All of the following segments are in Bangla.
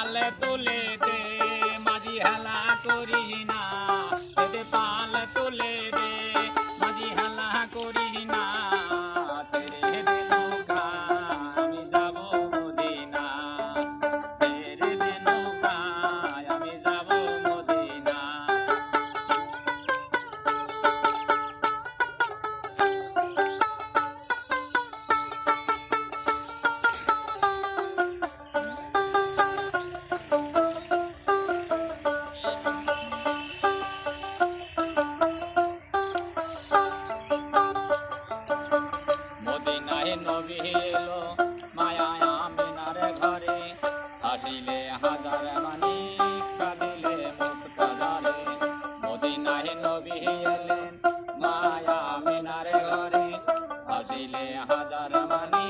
পাল তুলে মায়া আমিনার ঘরে। হাসিলে হাজার মানি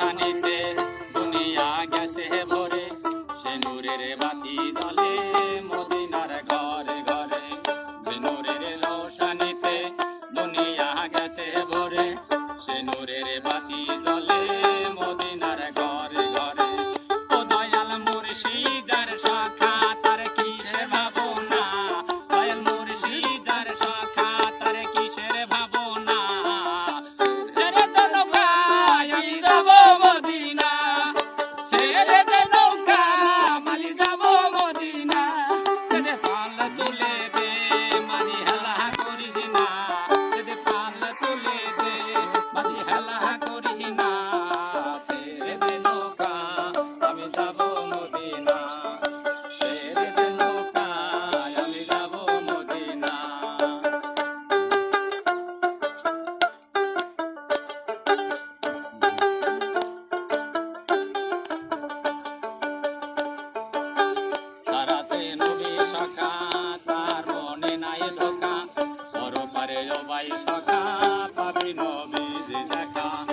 রোশানিতে ও ভাই সখা পাবি নবীজি দেখা।